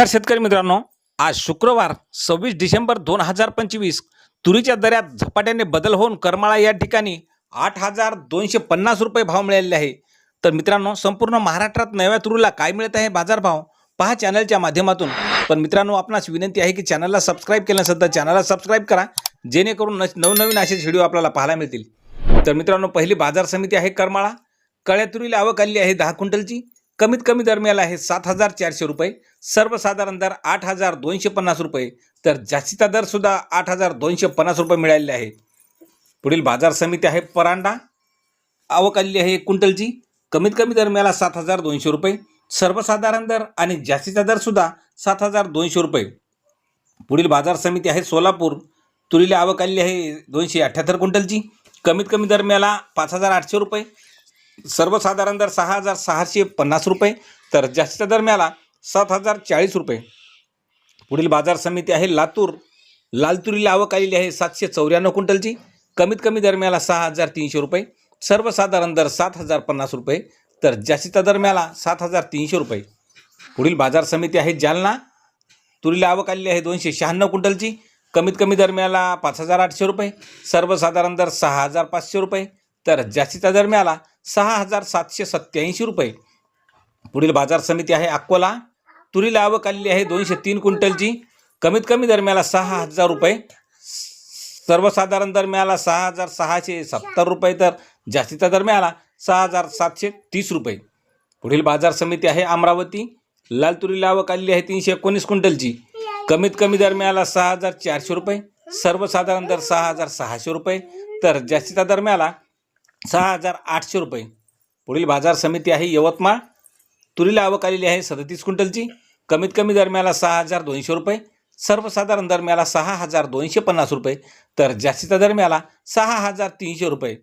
नमस्कार शेतकरी मित्रांनो. आज शुक्रवार सव्वीस डिसेंबर दोन हजार पंचवीस तुरीच्या दऱ्यात झपाट्याने बदल होऊन करमाळा या ठिकाणी आठ हजार दोनशे पन्नास रुपये भाव मिळालेले आहे. तर मित्रांनो संपूर्ण महाराष्ट्रात नव्या तुरीला काय मिळत आहे बाजारभाव पहा चॅनलच्या माध्यमातून. पण मित्रांनो आपणास विनंती आहे की चॅनलला सबस्क्राईब केलं नसेल तर चॅनलला सबस्क्राईब करा जेणेकरून नवनवीन असेच व्हिडिओ आपल्याला पाहायला मिळतील. तर मित्रांनो पहिली बाजार समिती आहे करमाळा. कळ्या तुरीला आवक आली आहे दहा क्विंटलची. कमीत कमी दर मिळाला आहे सात हजार चारशे रुपये. सर्वसाधारण दर आठ हजार दोनशे पन्नास रुपये. तर जास्तीचा दरसुद्धा आठ हजार दोनशे पन्नास रुपये मिळालेले आहे. पुढील बाजार समिती आहे परांडा. आवक आलेली आहे एक क्विंटलची. कमीत कमी दर मिळाला सात हजार दोनशे रुपये. सर्वसाधारण दर आणि जास्तीचा दरसुद्धा सात हजार दोनशे रुपये. पुढील बाजार समिती आहे सोलापूर. तुरीला आवक आलेली आहे दोनशे अठ्ठ्याहत्तर क्विंटलची. कमीत कमी दर मिळाला पाच हजार आठशे रुपये. सर्वसाधारण दर सहा हजार सहाशे पन्नास रुपये तर जास्त दर मिळाला सात हजार चाळीस रुपये. पुढील बाजार समिती आहे लातूर. लाल तुरीला आवक आलेली आहे सातशे चौऱ्याण्णव क्विंटलची. कमीत कमी दर मिळाला सहा हजार तीनशे रुपये. सर्वसाधारण दर सात हजार पन्नास रुपये तर जास्तीचा दर मिळाला सात हजार तीनशे रुपये. पुढील बाजार समिती आहे जालना. तुरीला आवक आलेली आहे दोनशे शहाण्णव क्विंटलची. कमीत कमी दर मिळाला पाच हजार आठशे रुपये. सर्वसाधारण दर सहा हजार पाचशे रुपये तर जास्तीचा दर मिळाला सहा हजार सातशे सत्याऐंशी रुपये. पुढील बाजार समिती आहे अकोला. तुरीला आवक आलेली आहे दोनशे तीन क्विंटलची. कमीत कमी दरम्याला सहा हजार रुपये. सर्वसाधारण दरम्याला सहा हजार सहाशे सत्तर रुपये तर जास्तीचा दरम्याला सहा हजार सातशे तीस रुपये. पुढील बाजार समिती आहे अमरावती. लाल तुरीला आवक आलेली आहे तीनशे एकोणीस क्विंटलची. कमीत कमी दरम्याला सहा हजार चारशे रुपये. सर्वसाधारण दर सहा हजार सहाशे रुपये. तर जास्तीचा दरम्याला सहा हजार आठशे रुपये. पुढील बाजार समिती आहे यवतमाळ. तुरीला आवक आलेली आहे सदतीस क्विंटलची. कमीत कमी दरम्याला सहा हजार दोनशे रुपये. सर्वसाधारण दरम्याला सहा हजार दोनशे पन्नास रुपये. तर जास्तीचा दरम्याला सहा हजार तीनशे रुपये.